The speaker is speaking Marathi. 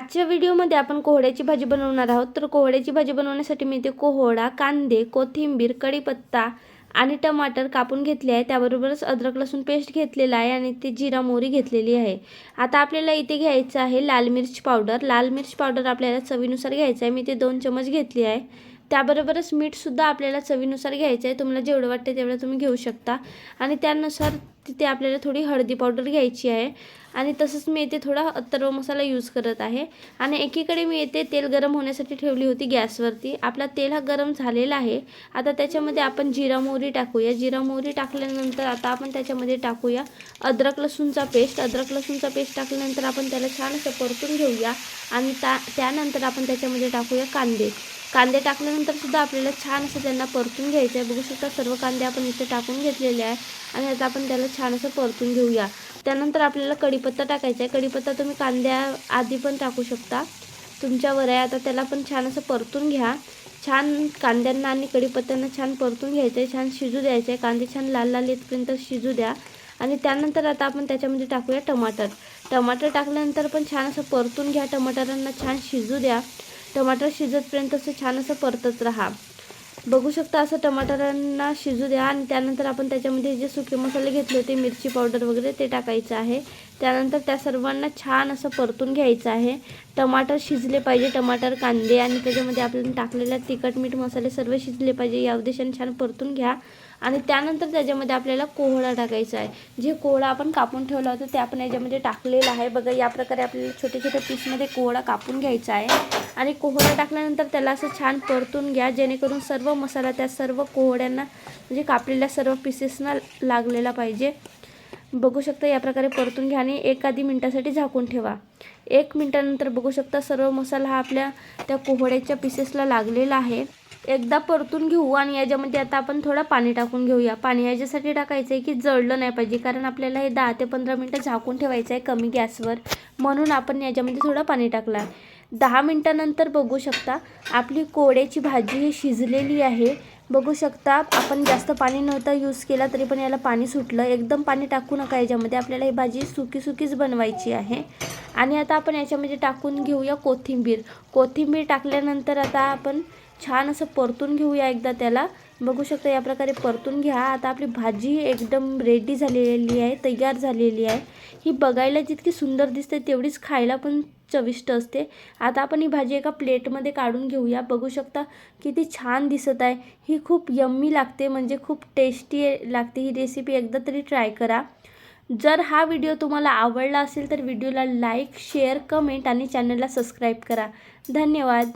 आजच्या व्हिडिओमध्ये आपण कोहड्याची भाजी बनवणार आहोत. तर कोहड्याची भाजी बनवण्यासाठी मी ते कोहडा कांदे कोथिंबीर कढीपत्ता आणि टमाटर कापून घेतले आहे. त्याबरोबरच अद्रक लसूण पेस्ट घेतलेला आहे आणि ते जिरा मोहरी घेतलेली आहे. आता आपल्याला इथे घ्यायचं आहे लाल मिर्च पावडर. लाल मिर्च पावडर आपल्याला चवीनुसार घ्यायचं आहे. मी ते दोन चमच घेतली आहे. त्याबरोबरच मीठसुद्धा आपल्याला चवीनुसार घ्यायचं आहे. तुम्हाला जेवढं वाटतं तेवढं तुम्ही घेऊ शकता. आणि त्यानुसार तिथे आपल्याला थोडी हळदी पावडर घ्यायची आहे. आणि तसंच मी येथे थोडा अत्तर्व मसाला यूज करत आहे. आणि एकीकडे मी येथे तेल गरम होण्यासाठी ठेवली होती गॅसवरती. आपला तेल हा गरम झालेला आहे. आता त्याच्यामध्ये आपण जिरा मोहरी टाकूया. जिरा मोहरी टाकल्यानंतर आता आपण त्याच्यामध्ये टाकूया अद्रक लसूणचा पेस्ट. अद्रक लसूणचा पेस्ट टाकल्यानंतर आपण त्याला छान असं परतून घेऊया. आणि त्या त्यानंतर आपण त्याच्यामध्ये टाकूया कांदे. कांदे टाकल्यानंतर सुद्धा आपल्याला छान असं त्यांना परतून घ्यायचं आहे. बघू शकता सर्व कांदे आपण इथे टाकून घेतलेले आहे. आणि आता आपण त्याला छान असं परतून घेऊया. त्यानंतर आपल्याला कढीपत्ता टाकायचा आहे. कढीपत्ता तुम्ही कांद्या आधी पण टाकू शकता. तुमच्यावर आहे. आता त्याला पण छान असं परतून घ्या. छान कांद्यांना आणि कढीपत्त्यांना छान परतून घ्यायचं आहे. छान शिजू द्यायचं आहे. कांदे छान लाल लाल येतपर्यंत शिजू द्या. आणि त्यानंतर आता आपण त्याच्यामध्ये टाकूया टमाटर. टमाटर टाकल्यानंतर पण छान असं परतून घ्या. टमाटरांना छान शिजू द्या. टमाटर शिजतपर्यंत असं छान असं परतत राहा. बघू शकता असं टमाटरांना शिजू द्या आणि त्यानंतर आपण त्याच्यामध्ये जे सुके मसाले घेतले होते मिरची पावडर वगैरे ते टाकायचं आहे. त्यानंतर त्या सर्वांना छान असं परतून घ्यायचं आहे. टमाटर शिजले पाहिजे टमाटर कांदे आणि त्याच्यामध्ये आपण टाकलेल्या तिखट मीठ मसाले सर्व शिजले पाहिजे या उद्देशाने छान परतून घ्या. आणि त्यानंतर त्याच्यामध्ये आपल्याला कोहळा टाकायचा आहे. जे कोहळा आपण कापून ठेवला होता ते आपण याच्यामध्ये टाकलेलं आहे. बघा या प्रकारे आपल्याला छोटे छोटे पीसमध्ये कोहळा कापून घ्यायचा आहे. आणि कोहळा टाकल्यानंतर त्याला असं छान परतून घ्या जेणेकरून सर्व मसाला त्या सर्व कोहड्यांना म्हणजे कापलेल्या सर्व पीसेसना लागलेला पाहिजे. बघू शकता या प्रकारे परतून घ्या आणि एखादी मिनटासाठी झाकून ठेवा. एक मिनटानंतर बघू शकता सर्व मसाला हा आपल्या त्या कोहड्याच्या पीसेसला लागलेला आहे. एकदा परतून घेऊ आणि याच्यामध्ये आता आपण थोडं पाणी टाकून घेऊया. पाणी याच्यासाठी टाकायचं आहे की जळलं नाही पाहिजे कारण आपल्याला हे दहा ते पंधरा मिनटं झाकून ठेवायचं आहे कमी गॅसवर. म्हणून आपण याच्यामध्ये थोडं पाणी टाकलं. आहे दहा मिनटानंतर बघू शकता. आपली कोड्याची भाजी ही शिजलेली आहे. बघू शकता आपण जास्त पाणी नव्हतं यूज केला तरी पण याला पाणी सुटलं. एकदम पाणी टाकू नका याच्यामध्ये. आपल्याला ही भाजी सुकी सुकीच बनवायची आहे. आणि आता आपण याच्यामध्ये टाकून घेऊया कोथिंबीर. कोथिंबीर टाकल्यानंतर आता आपण छान असं परतून घेऊया एकदा त्याला. बघू शकता या प्रकारे परतून घ्या. आता आपली भाजी एकदम रेडी झालेली आहे तयार झालेली आहे. ही बघायला जितकी सुंदर दिसते तेवढीच खायला पण चविष्ट असते. आता आपण ही भाजी एका प्लेटमध्ये काढून घेऊया. बघू शकता किती छान दिसत आहे. ही खूप यम्मी लागते म्हणजे खूप टेस्टी लागते. ही रेसिपी एकदा तरी ट्राय करा. जर हा व्हिडिओ तुम्हाला आवडला असेल तर व्हिडिओला लाईक शेअर कमेंट आणि चॅनलला सबस्क्राईब करा. धन्यवाद.